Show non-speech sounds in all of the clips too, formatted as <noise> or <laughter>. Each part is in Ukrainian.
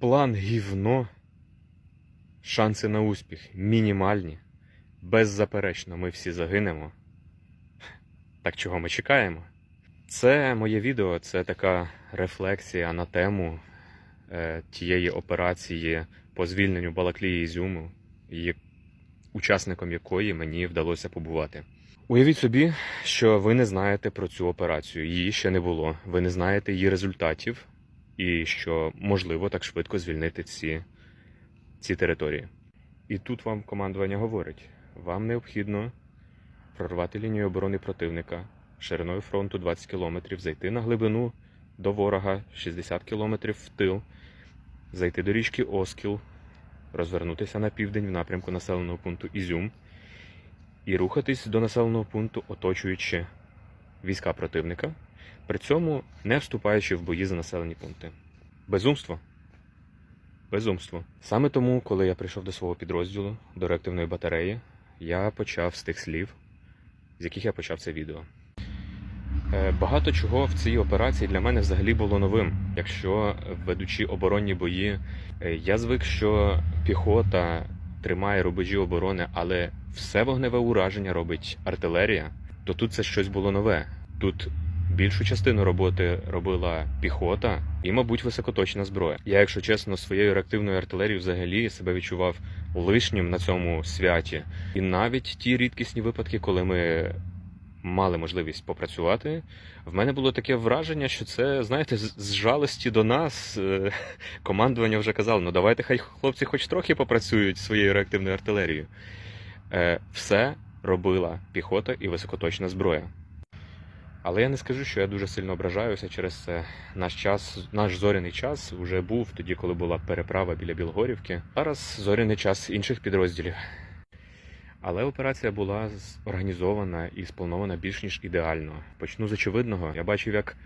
План гівно. Шанси на успіх мінімальні. Беззаперечно, ми всі загинемо. Так чого ми чекаємо? Це моє відео, це така рефлексія на тему е, тієї операції по звільненню Балаклії Ізюму, і учасником якої мені вдалося побувати. Уявіть собі, що ви не знаєте про цю операцію, її ще не було. Ви не знаєте її результатів, і що можливо так швидко звільнити ці, ці території. І тут вам командування говорить: вам необхідно прорвати лінію оборони противника шириною фронту 20 км, зайти на глибину до ворога 60 км в тил, зайти до річки Оскіл, розвернутися на південь в напрямку населеного пункту Ізюм і рухатись до населеного пункту, оточуючи війська противника, при цьому не вступаючи в бої за населені пункти. Безумство. Безумство. Саме тому, коли я прийшов до свого підрозділу, до реактивної батареї, я почав з тих слів, з яких я почав це відео. Е, Багато чого в цій операції для мене взагалі було новим. Якщо ведучи оборонні бої, е, я звик, що піхота тримає рубежі оборони, але все вогневе ураження робить артилерія, то тут це щось було нове. Тут більшу частину роботи робила піхота і, мабуть, високоточна зброя. Я, якщо чесно, своєю реактивною артилерією взагалі себе відчував лишнім на цьому святі. І навіть ті рідкісні випадки, коли ми мали можливість попрацювати, в мене було таке враження, що це, знаєте, з з жалості до нас е, <laughs> командування вже казало: ну давайте хай хлопці хоч трохи попрацюють своєю реактивною артилерією. Е, Все робила піхота і високоточна зброя. Але я не скажу, що я дуже сильно ображаюся через це. Наш час, наш зоряний час вже був тоді, коли була переправа біля Білгорівки. Зараз зоряний час інших підрозділів. Але операція була організована і спланована більш ніж ідеально. Почну з очевидного. Я бачив, як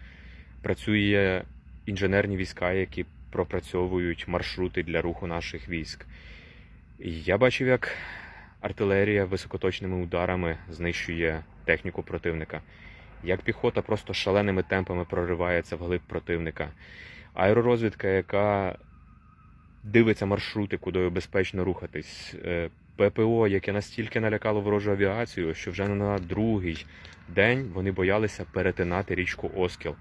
працює інженерні війська, які пропрацьовують маршрути для руху наших військ. Я бачив, як артилерія високоточними ударами знищує техніку противника, як піхота просто шаленими темпами проривається вглиб противника, аеророзвідка, яка дивиться маршрути, куди безпечно рухатись. е, ППО, яке настільки налякало ворожу авіацію, що вже на другий день вони боялися перетинати річку Оскіл.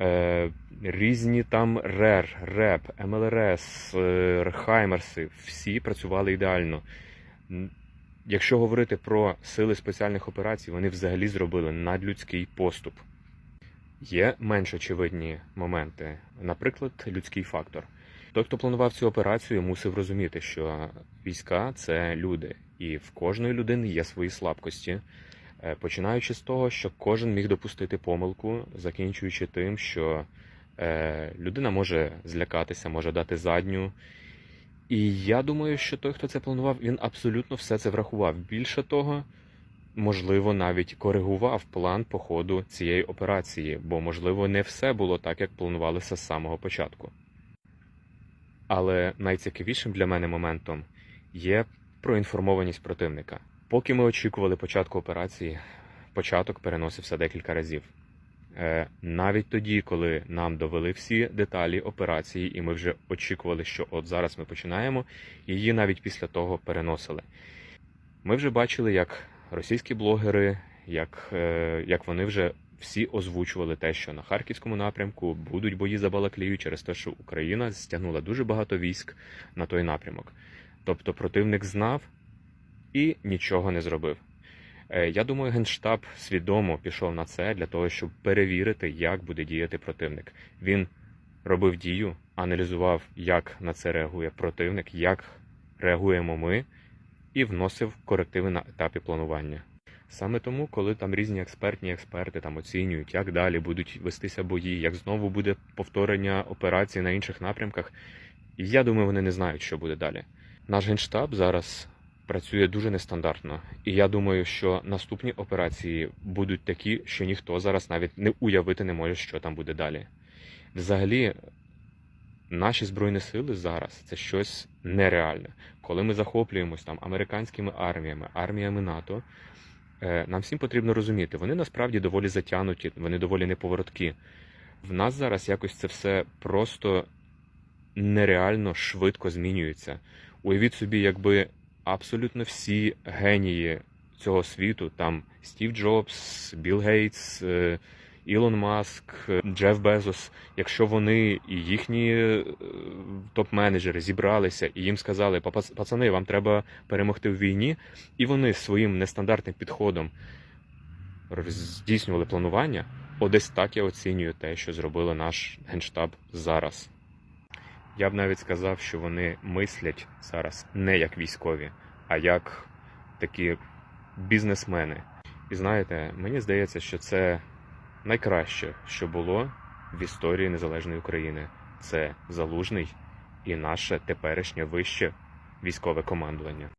Е, різні там РЕР, РЕП, МЛРС, е, Хаймерси, всі працювали ідеально. Якщо говорити про сили спеціальних операцій, вони взагалі зробили надлюдський поступ. Є менш очевидні моменти, наприклад, людський фактор. Той, хто планував цю операцію, мусив розуміти, що війська це люди, і в кожної людини є свої слабкості. Е, Починаючи з того, що кожен міг допустити помилку, закінчуючи тим, що е, людина може злякатися, може дати задню. І я думаю, що той, хто це планував, він абсолютно все це врахував. Більше того, можливо, навіть коригував план по ходу цієї операції, бо, можливо, не все було так, як планувалося з самого початку. Але найцікавішим для мене моментом є проінформованість противника. Поки ми очікували початку операції, початок переносився декілька разів. Е, навіть тоді, коли нам довели всі деталі операції, і ми вже очікували, що от зараз ми починаємо, її навіть після того переносили. Ми вже бачили, як російські блогери, як, е, як вони вже всі озвучували те, що на харківському напрямку будуть бої за Балаклію через те, що Україна стягнула дуже багато військ на той напрямок. Тобто противник знав і нічого не зробив. Е, Я думаю, Генштаб свідомо пішов на це для того, щоб перевірити, як буде діяти противник. Він робив дію, аналізував, як на це реагує противник, як реагуємо ми, і вносив корективи на етапі планування. Саме тому, коли там різні експертні експерти там оцінюють, як далі будуть вестися бої, як знову буде повторення операцій на інших напрямках, я думаю, вони не знають, що буде далі. Наш генштаб зараз працює дуже нестандартно, і я думаю, що наступні операції будуть такі, що ніхто зараз навіть не уявити не може, що там буде далі. Взагалі, наші збройні сили зараз це щось нереальне. Коли ми захоплюємось там американськими арміями, арміями НАТО, е, нам всім потрібно розуміти, вони насправді доволі затянуті, вони доволі неповороткі. В нас зараз якось це все просто нереально швидко змінюється. Уявіть собі, якби абсолютно всі генії цього світу, там Стів Джобс, Білл Гейтс, е, Ілон Маск, е, Джеф Безос, якщо вони і їхні е, топ-менеджери зібралися і їм сказали, «Папа- пацани, вам треба перемогти в війні, і вони своїм нестандартним підходом здійснювали планування, о, десь так я оцінюю те, що зробили наш генштаб зараз. Я б навіть сказав, що вони мислять зараз не як військові, а як такі бізнесмени. І знаєте, мені здається, що це найкраще, що було в історії незалежної України. Це залужний і наше теперішнє вище військове командування.